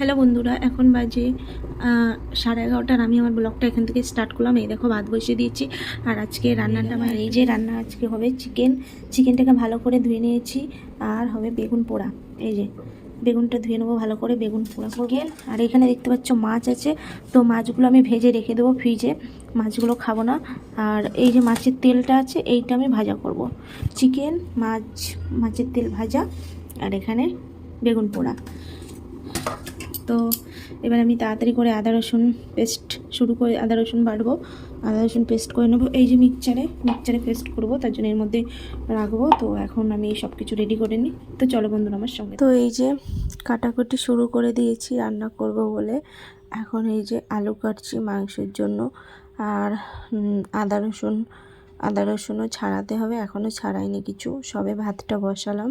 Hello বন্ধুরা, এখন বাজে সাড়ে এগারোটার আমি আমার ব্লগটা এখান থেকে স্টার্ট করলাম। এই দেখো, ভাত বসিয়ে দিয়েছি। আর আজকে রান্নাটা আমার এই যে রান্না আজকে হবে চিকেন চিকেনটাকে ভালো করে ধুয়ে নিয়েছি। আর হবে বেগুন পোড়া। এই যে, বেগুনটা ধুয়ে নেব ভালো করে, বেগুন পোড়া চিকেন আর এখানে দেখতে পাচ্ছ মাছ আছে। তো মাছগুলো আমি ভেজে রেখে দেবো ফ্রিজে মাছগুলো খাব না। আর এই যে মাছের তেলটা আছে, এইটা আমি ভাজা করব। চিকেন মাছ, মাছের তেল ভাজা। আর এখানে বেগুন পোড়া। তো এবার আমি তাড়াতাড়ি করে আদা রসুন পেস্ট শুরু করে, আদা রসুন বাটবো, আদা রসুন পেস্ট করে নেব। এই যে মিক্সচারে মিক্সচারে পেস্ট করব, তার জন্য এর মধ্যে রাখব। তো এখন আমি সব কিছু রেডি করে নিই। তো চলো বন্ধুরা, আমার সঙ্গে তো এই যে কাটাকুটি শুরু করে দিয়েছি, রান্না করব বলে। এখন এই যে আলু কাটছি মাংসের জন্য। আর আদা রসুন, আদা রসুনও ছাড়াতে হবে। এখনও ছাড়াইনি কিছু। সবে ভাতটা বসালাম।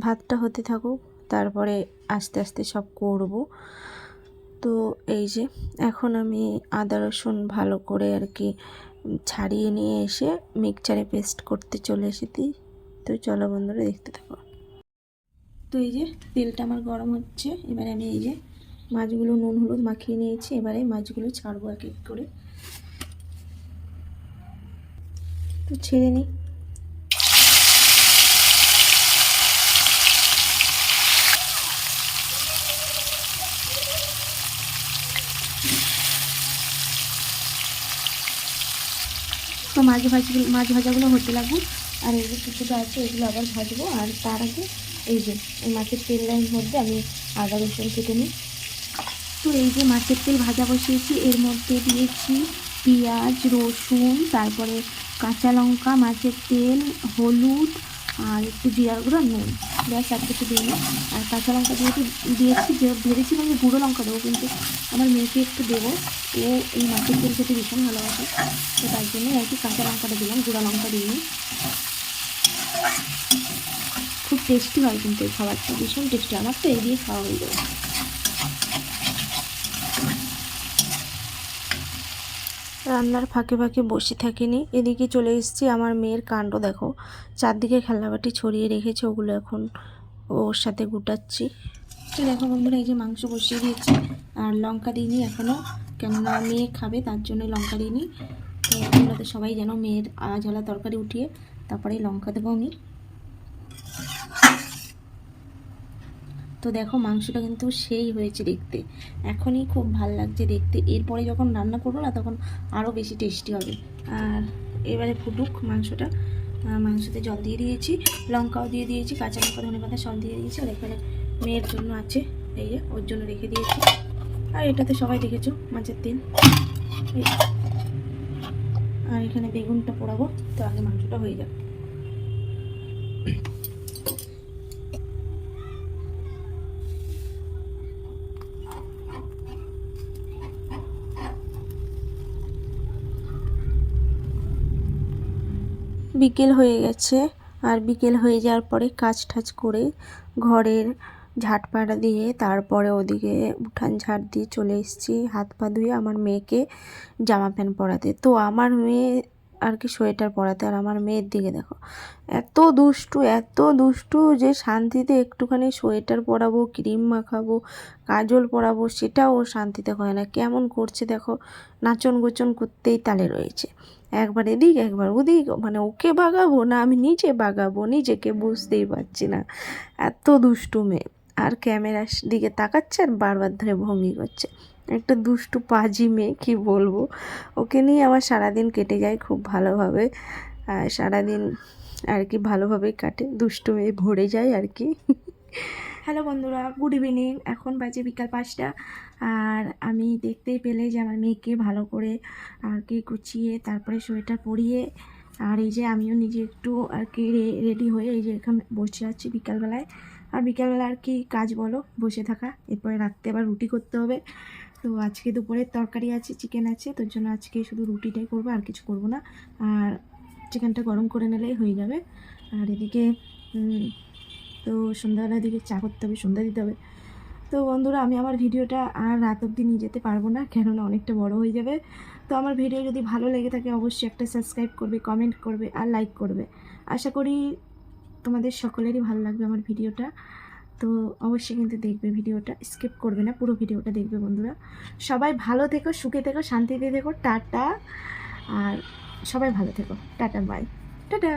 ভাতটা হতে থাকুক। তারপরে আস্তে আস্তে সব করব। তো এই যে, এখন আমি আদা রসুন ভালো করে আর কি ছাড়িয়ে নিয়ে এসে মিক্সচারে পেস্ট করতে চলে এসেছি। তো চলো বন্ধুরা দেখতে থাকো। তো এই যে, তেলটা আমার গরম হচ্ছে। এবারে আমি এই যে, মাছগুলো নুন হলুদ মাখিয়ে নিয়েছি। এবারে মাছগুলো ছাড়বো এক এক করে। তো ছেড়ে নিই। তো মাছ ভাজি, মাছ ভাজাগুলো হতে লাগবো আর এই যে কিছুটা আছে, এগুলো আবার ভাজবো। আর তার আগে এই যে, এই মাছের তেল তেলের মধ্যে আমি আদা রসুন কেটে নিই। তো এই যে মাছের তেল ভাজা বসিয়েছি, এর মধ্যে দিয়েছি পেঁয়াজ, রসুন, তারপরে কাঁচা লঙ্কা, মাছের তেল, হলুদ আর একটু জিরার গুঁড়ো নুন। ব্যাস, আর কিছু দিইনি আর কাঁচা লঙ্কা যেহেতু দিয়েছি, যে ভেবেছিলাম যে গুঁড়ো লঙ্কা দেবো, কিন্তু আমার মেয়েকে একটু দেবো। ও এই মাছের তেল খেতে ভীষণ ভালোবাসে, তো তার জন্যই আর কি কাঁচা লঙ্কাটা দিলাম, গুঁড়ো লঙ্কা দিইনি খুব টেস্টি হয় কিন্তু এই খাবারটা, ভীষণ টেস্টি আমার তো এই দিয়ে খাওয়া হয়ে যাবে। রান্নার ফাঁকে ফাঁকে বসে থাকিনি। এদিকে চলে এসেছি আমার মেয়ের কাণ্ড, দেখো। চারদিকে খেলনাবাটি ছড়িয়ে রেখেছে, ওগুলো এখন ওর সাথে গুটাচ্ছি। দেখো বন্ধুরা, এই যে মাংস বসিয়ে দিয়েছি, আর লঙ্কা দিইনি এখনও কেননা মেয়ে খাবে, তার জন্য লঙ্কা দিইনি। তো সবাই যেন মেয়ের আজলা তরকারি উঠিয়ে তারপরে লঙ্কা দেবো আমি। তো দেখো মাংসটা কিন্তু সেই হয়েছে দেখতে। এখনই খুব ভালো লাগছে দেখতে। এরপরে যখন রান্না করব না, তখন আরও বেশি টেস্টি হবে। আর এবারে ফুটুক মাংসটা। মাংসতে জল দিয়ে দিয়েছি, লঙ্কাও দিয়ে দিয়েছি, কাঁচা লঙ্কা, ধনে পাতা সব দিয়ে দিয়েছি। আর এখানে মেয়ের জন্য আছে, এই যে ওর জন্য রেখে দিয়েছি। আর এটাতে সবাই দেখেছ, মাছের তেল। আর এখানে বেগুনটা পোড়াবো, তো আগে মাংসটা হয়ে যাবে বিকেল হয়ে গেছে। আর বিকেল হয়ে যাওয়ার পরে কাজ টাজ করে ঘরের ঝাটপাড়া দিয়ে তারপরে ওদিকে উঠান ঝাড় দিয়ে চলে এসেছি। হাত পা ধুয়ে আমার মেয়েকে জামা প্যান্ট পরাতে। তো আমার মেয়ে আর কি সোয়েটার পরাতে। আর আমার মেয়ের দিকে দেখো, এত দুষ্টু এত দুষ্টু যে শান্তিতে একটুখানি সোয়েটার পরাবো, ক্রিম মাখাবো, কাজল পরাবো, সেটাও ও শান্তিতে হয় না। কেমন করছে দেখো, নাচন গোচন করতেই তালে রয়েছে। একবার এদিক, একবার ওদিক মানে ওকে বাগাবো না আমি নিজে বাগাবো, নিজেকে বুঝতেই পারছি না। এত দুষ্টু মেয়ে। আর ক্যামেরার দিকে তাকাচ্ছে আর বারবার ধরে ভঙ্গি করছে। একটা দুষ্টু পাজি মেয়ে, কি বলব? ওকে নিয়ে আমার সারাদিন কেটে যায় খুব ভালোভাবে। সারাদিন আর কি ভালোভাবেই কাটে। দুষ্টু মেয়ে ভরে যায় আর কি। হ্যালো বন্ধুরা, গুড ইভিনিং। এখন বাজে বিকাল পাঁচটা। আর আমি দেখতেই পেলে যে আমার মেয়েকে ভালো করে আর কি গুছিয়ে, তারপরে সোয়েটার পরিয়ে, আর এই যে আমিও নিজে একটু আর কি রেডি হয়ে এই যে এখানে বসে আছি বিকালবেলায়। আর বিকালবেলা আর কি কাজ বলো, বসে থাকা। এরপরে রাত্রে আবার রুটি করতে হবে। তো আজকে দুপুরের তরকারি আছে চিকেন আছে, তোর জন্য আজকে শুধু রুটিটাই করব, আর কিছু করব না। আর চিকেনটা গরম করে নিলেই হয়ে যাবে। আর এদিকে তো সন্ধ্যাবেলার দিকে চা করতে হবে, সন্ধ্যা দিতে হবে। তো বন্ধুরা, আমি আমার ভিডিওটা আর রাত অবধি নিয়ে যেতে পারব না, কেননা অনেকটা বড় হয়ে যাবে। তো আমার ভিডিও যদি ভালো লেগে থাকে, অবশ্যই একটা সাবস্ক্রাইব করবে কমেন্ট করবে, আর লাইক করবে। আশা করি তোমাদের সকলেরই ভালো লাগবে আমার ভিডিওটা। তো অবশ্যই কিন্তু দেখবে ভিডিওটা, স্কিপ করবে না, পুরো ভিডিওটা দেখবে বন্ধুরা। সবাই ভালো থেকো, সুখে থেকো, শান্তিতে থেকো, টাটা। আর সবাই ভালো থেকো। Tata bye tata.